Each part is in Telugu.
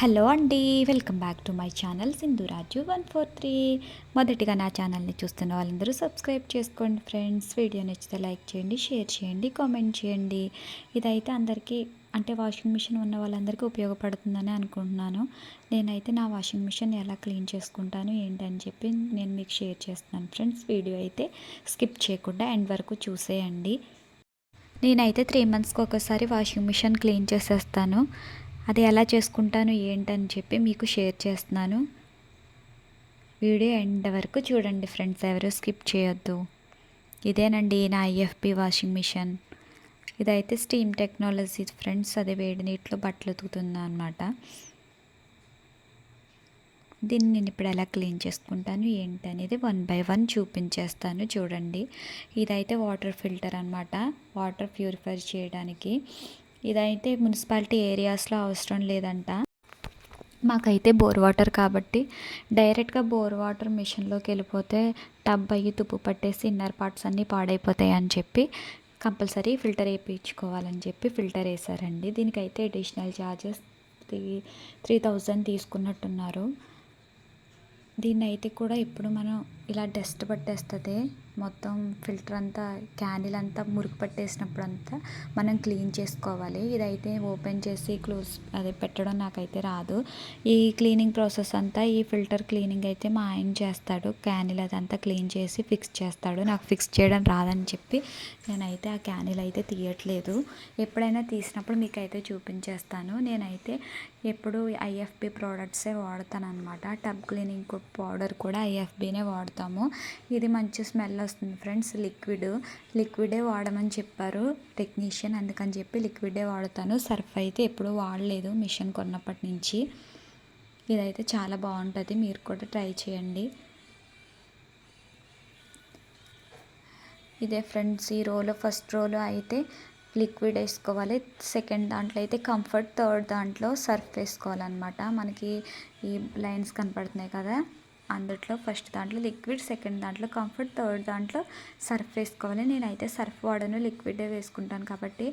హలో అండి welcome back to my channel Sindhuraju one four three. మొదటిగా నా ఛానల్ని చూస్తున్న వాళ్ళందరూ సబ్స్క్రైబ్ చేసుకోండి ఫ్రెండ్స్. వీడియో నచ్చితే లైక్ చేయండి షేర్ చేయండి కామెంట్ చేయండి. ఇదైతే అందరికీ అంటే వాషింగ్ మిషన్ ఉన్న వాళ్ళందరికీ ఉపయోగపడుతుందని అనుకుంటున్నాను. నేనైతే నా వాషింగ్ మిషన్ ఎలా క్లీన్ చేసుకుంటాను ఏంటని చెప్పి నేను మీకు షేర్ చేస్తున్నాను ఫ్రెండ్స్. వీడియో అయితే స్కిప్ చేయకుండా ఎండ్ వరకు చూసేయండి. నేనైతే త్రీ మంత్స్కి ఒకసారి వాషింగ్ మిషన్ క్లీన్ చేసేస్తాను. అది ఎలా చేసుకుంటాను ఏంటని చెప్పి మీకు షేర్ చేస్తున్నాను. వీడియో ఎండ్ వరకు చూడండి ఫ్రెండ్స్ ఎవరు స్కిప్ చేయొద్దు. ఇదేనండి నా ఐఎఫ్పి వాషింగ్ మిషన్. ఇదైతే స్టీమ్ టెక్నాలజీ ఫ్రెండ్స్ అదే వేడి నీటిలో బట్టలు ఉతుకుతుంది అనమాట దీన్ని నేను ఇప్పుడు ఎలా క్లీన్ చేసుకుంటాను ఏంటి అనేది వన్ బై వన్ చూపించేస్తాను చూడండి. ఇదైతే వాటర్ ఫిల్టర్ అనమాట వాటర్ ప్యూరిఫై చేయడానికి ఇదైతే మున్సిపాలిటీ ఏరియాస్లో అవసరం లేదంట. మాకైతే బోర్ వాటర్ కాబట్టి డైరెక్ట్గా బోర్ వాటర్ మిషన్లోకి వెళ్ళిపోతే టబ్ అయ్యి తుప్పు పట్టేసి ఇన్నర్ పార్ట్స్ అన్నీ పాడైపోతాయి అని చెప్పి కంపల్సరీ ఫిల్టర్ వేయించుకోవాలని చెప్పి ఫిల్టర్ వేసారండి దీనికైతే additional charges three three thousand తీసుకున్నట్టున్నారు. దీన్ని అయితే కూడా ఇప్పుడు మనం ఇలా డస్ట్ పట్టేస్తుంది మొత్తం ఫిల్టర్ అంతా క్యాండిల్ అంతా మురికి పట్టేసినప్పుడు అంతా మనం క్లీన్ చేసుకోవాలి. ఇదైతే ఓపెన్ చేసి క్లోజ్ అదే పెట్టడం నాకైతే రాదు. ఈ క్లీనింగ్ ప్రాసెస్ అంతా ఈ ఫిల్టర్ క్లీనింగ్ అయితే మా ఆయన చేస్తాడు. క్యానిల్ అదంతా క్లీన్ చేసి ఫిక్స్ చేస్తాడు. నాకు ఫిక్స్ చేయడం రాదని చెప్పి నేనైతే ఆ క్యానిల్ అయితే తీయట్లేదు. ఎప్పుడైనా తీసినప్పుడు మీకైతే చూపించేస్తాను. నేనైతే ఎప్పుడు ఐఎఫ్బి ప్రోడక్ట్సే వాడతాను అనమాట టబ్ క్లీనింగ్ పౌడర్ కూడా ఐఎఫ్బినే వాడతాము. ఇది మంచి స్మెల్ వస్తుంది ఫ్రెండ్స్. లిక్విడ్ లిక్విడే వాడమని చెప్పారు టెక్నీషియన్. అందుకని చెప్పి లిక్విడే వాడతాను. సర్ఫ్ అయితే ఎప్పుడూ వాడలేదు మిషన్ కొన్నప్పటి నుంచి. ఇదైతే చాలా బాగుంటుంది. మీరు కూడా ట్రై చేయండి. ఇదే ఫ్రెండ్స్ ఈ రోలో ఫస్ట్ రోలో అయితే లిక్విడ్ వేసుకోవాలి. సెకండ్ దాంట్లో అయితే కంఫర్ట్ థర్డ్ దాంట్లో సర్ఫ్ వేసుకోవాలన్నమాట. మనకి ఈ లైన్స్ కనపడుతున్నాయి కదా. అందుట్లో ఫస్ట్ దాంట్లో లిక్విడ్ సెకండ్ దాంట్లో కంఫర్ట్ థర్డ్ దాంట్లో సర్ఫ్ వేసుకోవాలి. నేనైతే సర్ఫ్ వాడను లిక్విడే వేసుకుంటాను కాబట్టి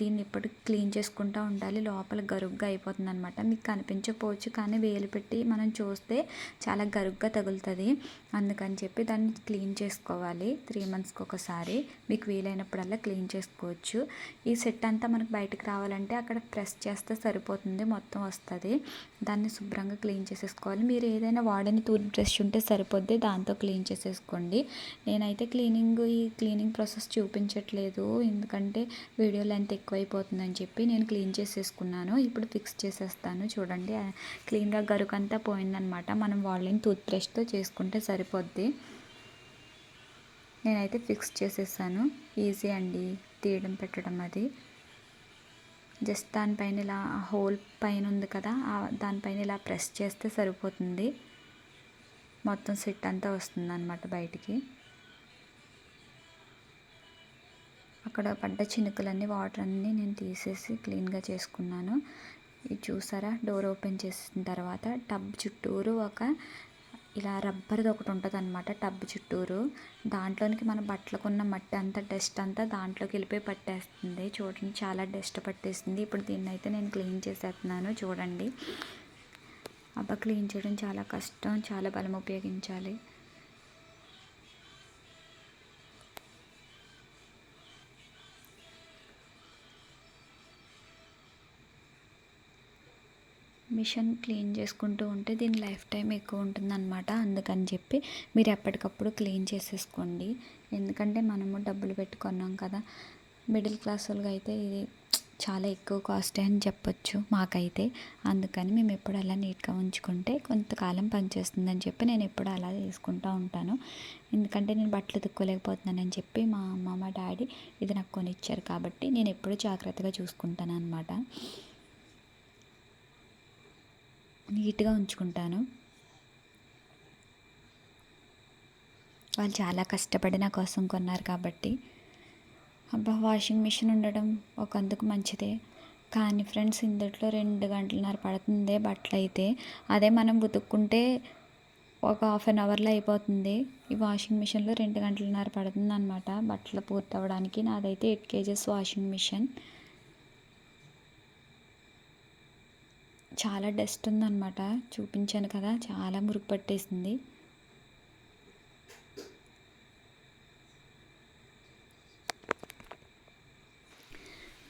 దీన్ని ఎప్పుడు క్లీన్ చేసుకుంటూ ఉండాలి. లోపల గరుగ్గా అయిపోతుంది అనమాట మీకు కనిపించకపోవచ్చు కానీ వేలు పెట్టి మనం చూస్తే చాలా గరుగ్గా తగులుతుంది. అందుకని చెప్పి దాన్ని క్లీన్ చేసుకోవాలి. త్రీ మంత్స్కి ఒకసారి మీకు వీలైనప్పుడల్లా క్లీన్ చేసుకోవచ్చు. ఈ సెట్ అంతా మనకు బయటకు రావాలంటే అక్కడ ప్రెస్ చేస్తే సరిపోతుంది మొత్తం వస్తుంది. దాన్ని శుభ్రంగా క్లీన్ చేసేసుకోవాలి. మీరు ఏదైనా వాడని టూత్ బ్రష్ ఉంటే సరిపోద్ది దాంతో క్లీన్ చేసేసుకోండి. నేనైతే క్లీనింగ్ ఈ క్లీనింగ్ ప్రాసెస్ చూపించట్లేదు. ఎందుకంటే వీడియో లెంత్ ఎక్కువైపోతుందని చెప్పి నేను క్లీన్ చేసేసుకున్నాను. ఇప్పుడు ఫిక్స్ చేసేస్తాను. చూడండి క్లీన్గా గరుకంతా పోయిందనమాట. మనం వాళ్ళని టూత్ బ్రష్తో చేసుకుంటే సరిపోద్ది. నేనైతే ఫిక్స్ చేసేసాను. ఈజీ అండి తీయడం పెట్టడం అది. జస్ట్ దానిపైన ఇలా హోల్ పైన ఉంది కదా దానిపైన ఇలా ప్రెస్ చేస్తే సరిపోతుంది. మొత్తం సెట్ అంతా వస్తుంది అనమాట బయటికి. అక్కడ పడ్డ చినుకులన్నీ వాటర్ అన్నీ నేను తీసేసి క్లీన్గా చేసుకున్నాను. ఇది చూసారా? డోర్ ఓపెన్ చేసిన తర్వాత టబ్ చుట్టూరు ఒక ఇలా రబ్బర్ది ఒకటి ఉంటుంది అనమాట టబ్ చుట్టూరు. దాంట్లోనికి మన బట్టలకు ఉన్న మట్టి అంతా డస్ట్ అంతా దాంట్లోకి వెళ్ళిపోయి పట్టేస్తుంది. చూడండి చాలా డస్ట్ పట్టేస్తుంది ఇప్పుడు దీన్ని అయితే నేను క్లీన్ చేసేస్తున్నాను చూడండి. అబ్బా క్లీన్ చేయడం చాలా కష్టం చాలా బలం ఉపయోగించాలి. మిషన్ క్లీన్ చేసుకుంటూ ఉంటే దీని లైఫ్ టైం ఎక్కువ ఉంటుందన్నమాట. అందుకని చెప్పి మీరు ఎప్పటికప్పుడు క్లీన్ చేసేసుకోండి. ఎందుకంటే మనము డబ్బులు పెట్టుకున్నాం కదా. మిడిల్ క్లాస్ వాళ్ళకి అయితే ఇది చాలా ఎక్కువ కాస్ట్ అని చెప్పొచ్చు మాకైతే. అందుకని మేము ఎప్పుడు అలా నీట్గా ఉంచుకుంటే కొంతకాలం పనిచేస్తుందని చెప్పి నేను ఎప్పుడు అలా తీసుకుంటూ ఉంటాను. ఎందుకంటే నేను బట్టలు తుక్కోలేకపోతున్నానని చెప్పి మా అమ్మ మా డాడీ ఇది నాకు కొనిచ్చారు కాబట్టి నేను ఎప్పుడు జాగ్రత్తగా చూసుకుంటాను అనమాట నీట్గా ఉంచుకుంటాను. వాళ్ళు చాలా కష్టపడి నా కోసం కొన్నారు కాబట్టి. అబ్బా వాషింగ్ మిషన్ ఉండడం ఒక అందుకు మంచిదే. కానీ ఫ్రెండ్స్ ఇందులో రెండు గంటలన్నర పడుతుంది బట్టలు అయితే. అదే మనం ఉతుక్కుంటే ఒక హాఫ్ అన్ అవర్లో అయిపోతుంది. ఈ వాషింగ్ మిషన్లో రెండు గంటలన్నర పడుతుంది అనమాట బట్టలు పూర్తి అవ్వడానికి నాదైతే ఎయిట్ కేజెస్ వాషింగ్ మిషన్ చాలా డస్ట్ ఉందన్నమాట. చూపించాను కదా చాలా మురుగు పట్టేసింది.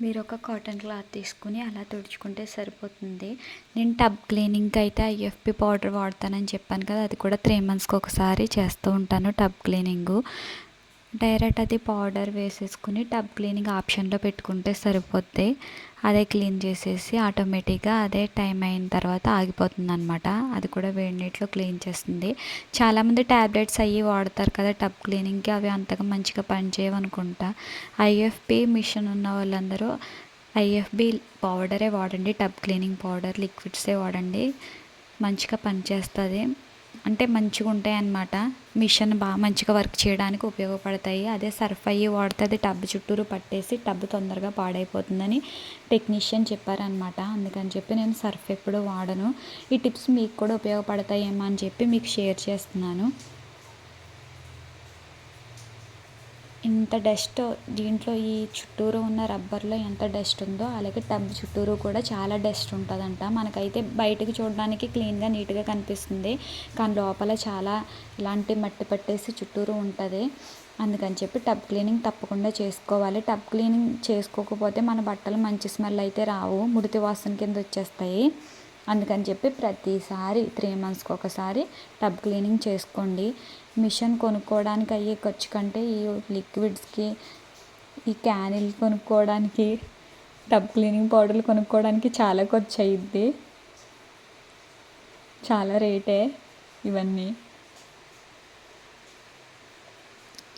మీరు ఒక కాటన్ క్లాత్ తీసుకుని అలా తుడుచుకుంటే సరిపోతుంది. నేను టబ్ క్లీనింగ్కి అయితే ఐఎఫ్పి పౌడర్ వాడతానని చెప్పాను కదా అది కూడా త్రీ మంత్స్కి ఒకసారి చేస్తూ ఉంటాను టబ్ క్లీనింగు. డైరెక్ట్ అది పౌడర్ వేసేసుకుని టబ్ క్లీనింగ్ ఆప్షన్లో పెట్టుకుంటే సరిపోద్ది. అదే క్లీన్ చేసేసి ఆటోమేటిక్గా అదే టైం అయిన తర్వాత ఆగిపోతుంది అనమాట అది కూడా వేడి నీటిలో క్లీన్ చేస్తుంది. చాలామంది ట్యాబ్లెట్స్ అవి వాడతారు కదా టబ్ క్లీనింగ్కి అవి అంతగా మంచిగా పనిచేయవనుకుంటా ఐఎఫ్పి మిషన్ ఉన్న వాళ్ళందరూ ఐఎఫ్బి పౌడరే వాడండి టబ్ క్లీనింగ్ పౌడర్ లిక్విడ్సే వాడండి. మంచిగా పనిచేస్తుంది. అంటే మంచిగా ఉంటాయి అన్నమాట మిషన్ బాగా మంచిగా వర్క్ చేయడానికి ఉపయోగపడతాయి. అదే సర్ఫ్ అయ్యి వాడితే అది టబ్ చుట్టూరు పట్టేసి టబ్ తొందరగా పాడైపోతుందని టెక్నీషియన్ చెప్పారనమాట అందుకని చెప్పి నేను సర్ఫ్ ఎప్పుడూ వాడను. ఈ టిప్స్ మీకు కూడా ఉపయోగపడతాయేమో అని చెప్పి మీకు షేర్ చేస్తున్నాను. ఇంత డస్ట్ దీంట్లో ఈ చుట్టూరు ఉన్న రబ్బర్లో ఎంత డస్ట్ ఉందో అలాగే టబ్ చుట్టూరు కూడా చాలా డస్ట్ ఉంటుందంట. మనకైతే బయటకు చూడడానికి క్లీన్గా నీట్గా కనిపిస్తుంది. కానీ లోపల చాలా ఇలాంటి మట్టి పట్టేసి చుట్టూరు ఉంటుంది. అందుకని చెప్పి టబ్ క్లీనింగ్ తప్పకుండా చేసుకోవాలి. టబ్ క్లీనింగ్ చేసుకోకపోతే మన బట్టలు మంచి స్మెల్ అయితే రావు. ముడితి వాసన కింద వచ్చేస్తాయి. అందుకని చెప్పి ప్రతిసారి త్రీ మంత్స్కి ఒకసారి టబ్ క్లీనింగ్ చేసుకోండి. మిషన్ కొనుక్కోవడానికి అయ్యే ఖర్చు కంటే ఈ లిక్విడ్స్కి ఈ క్యానిల్ కొనుక్కోవడానికి టబ్ క్లీనింగ్ పౌడర్లు కొనుక్కోవడానికి చాలా ఖర్చు అయ్యిద్ది చాలా రేటే ఇవన్నీ.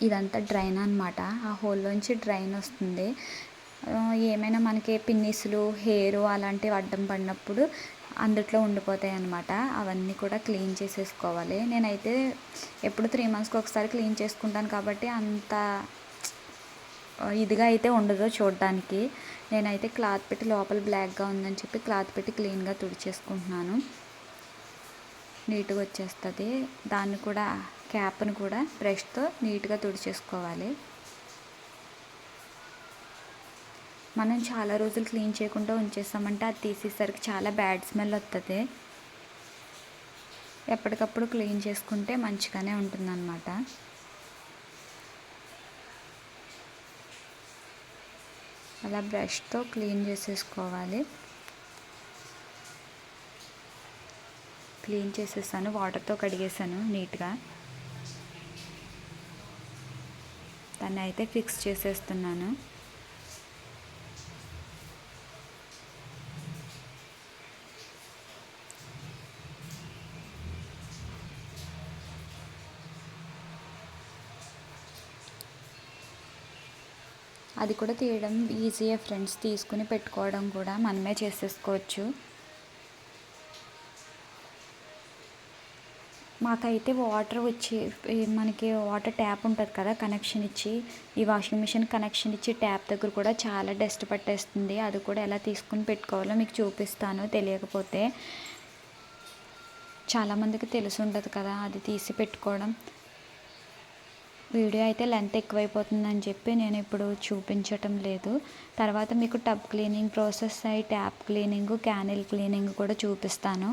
ఇదంతా డ్రైన్ అనమాట ఆ హోల్లోంచి డ్రైన్ వస్తుంది. ఏమైనా మనకి పిన్నిసులు హెయిర్ అలాంటివి అడ్డం పడినప్పుడు అందుట్లో ఉండిపోతాయి అన్నమాట అవన్నీ కూడా క్లీన్ చేసేసుకోవాలి. నేనైతే ఎప్పుడు త్రీ మంత్స్కి ఒకసారి క్లీన్ చేసుకుంటాను కాబట్టి అంత ఇదిగా అయితే ఉండదు చూడడానికి. నేనైతే క్లాత్ పెట్టి లోపల బ్లాక్గా ఉందని చెప్పి క్లాత్ పెట్టి క్లీన్గా తుడిచేసుకుంటున్నాను. నీట్గా వచ్చేస్తుంది. దాన్ని కూడా క్యాప్ని కూడా బ్రష్తో నీట్గా తుడిచేసుకోవాలి. మనం చాలా రోజులు క్లీన్ చేయకుండా ఉంచేస్తామంటే అది తీసేసరికి చాలా బ్యాడ్ స్మెల్ వస్తుంది ఎప్పటికప్పుడు క్లీన్ చేసుకుంటే మంచిగానే ఉంటుందన్నమాట. అలా బ్రష్తో క్లీన్ చేసేసుకోవాలి. క్లీన్ చేసేసాను వాటర్తో కడిగేసాను నీట్గా. దాన్ని అయితే ఫిక్స్ చేసేస్తున్నాను. అది కూడా తీయడం ఈజీయే ఫ్రెండ్స్. తీసుకుని పెట్టుకోవడం కూడా మనమే చేసేసుకోవచ్చు. మాకైతే వాటర్ వచ్చి మనకి వాటర్ ట్యాప్ ఉంటుంది కదా కనెక్షన్ ఇచ్చి ఈ వాషింగ్ మిషన్ కనెక్షన్ ఇచ్చి ట్యాప్ దగ్గర కూడా చాలా డస్ట్ పట్టేస్తుంది. అది కూడా ఎలా తీసుకుని పెట్టుకోవాలో మీకు చూపిస్తాను తెలియకపోతే. చాలామందికి తెలిసి ఉండదు కదా అది తీసి పెట్టుకోవడం. వీడియో అయితే లెంత్ ఎక్కువైపోతుందని చెప్పి నేను ఇప్పుడు చూపించటం లేదు. తర్వాత మీకు టబ్ క్లీనింగ్ ప్రాసెస్ అయి ట్యాప్ క్లీనింగ్ క్యానిల్ క్లీనింగ్ కూడా చూపిస్తాను.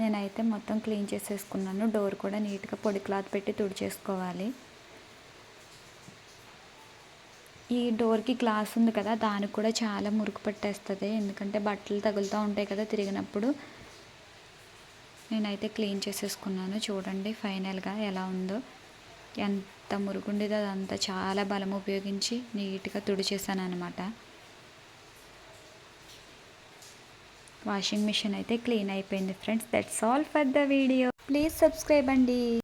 నేనైతే మొత్తం క్లీన్ చేసేసుకున్నాను. డోర్ కూడా నీట్గా పొడి క్లాత్ పెట్టి తుడిచేసుకోవాలి. ఈ డోర్కి గ్లాస్ ఉంది కదా దానికి కూడా చాలా మురుకు పట్టేస్తుంది. ఎందుకంటే బట్టలు తగులుతూ ఉంటాయి కదా తిరిగినప్పుడు. నేనైతే క్లీన్ చేసేసుకున్నాను. చూడండి ఫైనల్గా ఎలా ఉందో. ఎంత మురుగుండేదో అదంతా చాలా బలం ఉపయోగించి నీట్గా తుడిచేసాను అనమాట వాషింగ్ మిషన్ అయితే క్లీన్ అయిపోయింది friends. That's all for the video please subscribe అండి.